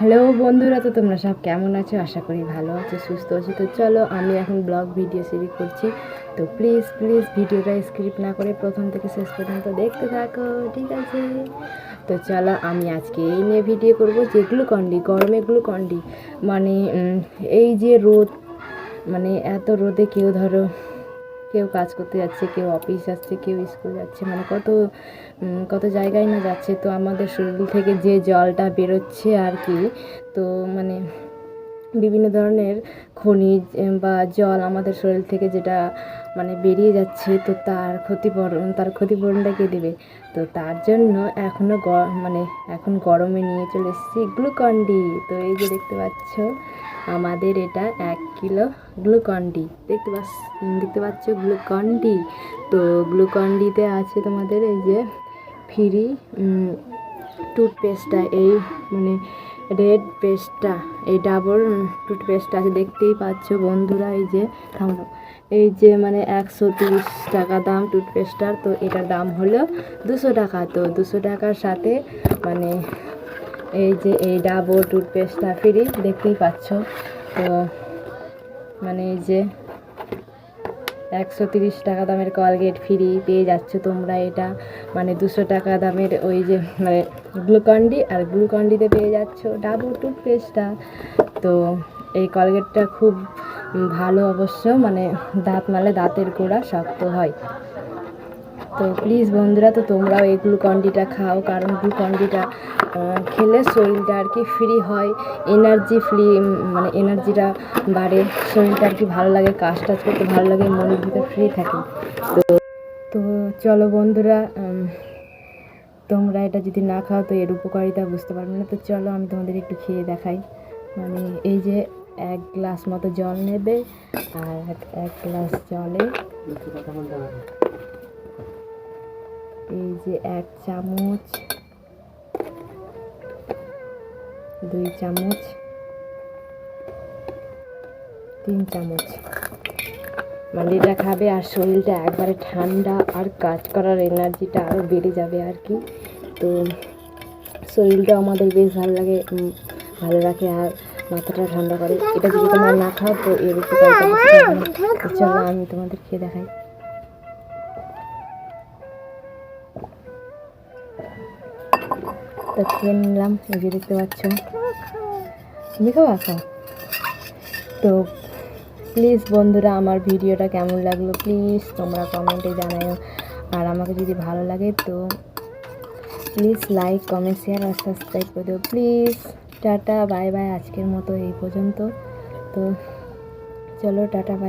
Hello বন্ধুরা, তো তোমরা সব কেমন আছো? আশা করি ভালো আছো, সুস্থ আছো। তো চলো, আমি এখন ব্লগ ভিডিও শুরু করছি। তো প্লিজ প্লিজ ভিডিওটা স্ক্রিপ্ট না করে প্রথম থেকে শেষ পর্যন্ত দেখতে থাকো, ঠিক আছে? তো চলো, আমি আজকে এই নিয়ে ভিডিও করব যে গ্লুকন্ডি, গরমে গ্লুকন্ডি। মানে এই যে রোদ মানে এত রোদে কেউ ধরো কেউ কাজ করতে যাচ্ছে, কেউ অফিস যাচ্ছে, কেউ স্কুল যাচ্ছে মানে কত কত জায়গায় না যাচ্ছে। তো আমাদের শরীর থেকে যে জলটা বেরোচ্ছে আর কি, তো মানে বিভিন্ন ধরনের খনিজ বা জল আমাদের শরীর থেকে যেটা মানে বেরিয়ে যাচ্ছে, তো তার ক্ষতিপূরণ, তার ক্ষতিপূরণটা কে দেবে? তো তার জন্য এখনও মানে এখন গরমে নিয়ে চলে এসেছি গ্লুকন্ডি তো এই যে দেখতে পাচ্ছ আমাদের এটা এক কিলো গ্লুকন্ডি দেখতে পাচ্ছ দেখতে পাচ্ছ গ্লুকন্ডি তো গ্লুকন্ডিতে আছে তোমাদের এই যে ফ্রি টুথপেস্টটা, এই মানে রেড পেস্টটা, এই ডাবল টুথপেস্টটা আছে। দেখতেই পাচ্ছ বন্ধুরা, এই যে থামো এই যে মানে একশো তিরিশ টাকা দাম টুথপেস্টটার, তো এটার দাম হলো দুশো টাকা। তো দুশো টাকার সাথে মানে এই যে এই ডাবল টুথপেস্টটা ফ্রি, দেখতেই পাচ্ছ। তো মানে এই যে একশো তিরিশ টাকা দামের কলগেট ফ্রি পেয়ে যাচ্ছ তোমরা এটা। মানে দুশো টাকা দামের ওই যে মানে গ্লুকন্ডি আর গ্লুকন্ডিতে পেয়ে যাচ্ছ ডাবল টুথপেস্টটা। তো এই কলগেটটা খুব ভালো অবশ্য মানে দাঁত মালে দাঁতের গোড়া শক্ত হয়। তো প্লিজ বন্ধুরা, তো তোমরাও এই গ্লুকন্ডিটা খাও, কারণ গ্লুকন্ডিটা খেলে শরীরটা আর কি ফ্রি হয় এনার্জি ফ্রি মানে এনার্জিটা বাড়ে, শরীরটা আর কি ভালো লাগে কাজ টাজ করতে ভালো লাগে, মনের ভিতর ফ্রি থাকে। তো তো চলো বন্ধুরা তোমরা এটা যদি না খাও, তো এর উপকারিতা বুঝতে পারবে না, তো চলো আমি তোমাদের একটু খেয়ে দেখাই। মানে এই যে এক গ্লাস মতো জল নেবে, আর এক- এক গ্লাস জলে এই যে এক চামচ দুই চামচ তিন চামচ। মানে এটা খাবে আর শরীরটা একবারে ঠান্ডা আর কাজ করার এনার্জিটা আরও বেড়ে যাবে আর কি। তো শরীরটা আমাদের বেশ ভালো লাগে ভালো রাখে আর মাথাটা ঠান্ডা করে। এটা যদি তোমার না খাও তো এর। তো চলো আমি তোমাদের খেয়ে দেখাই। তো খেয়ে নিলাম, এই যে দেখতে পাচ্ছ। তুমি খাওয়া খাও তো প্লিজ বন্ধুরা, আমার ভিডিওটা কেমন লাগল প্লিজ তোমরা কমেন্টে জানাও আর আমাকে যদি ভালো লাগে তো প্লিজ লাইক কমেন্ট শেয়ার আর সাবস্ক্রাইব করে দেবো প্লিজ টাটা বাই বাই আজকের মতো এই পর্যন্ত। তো চলো, টাটা বাই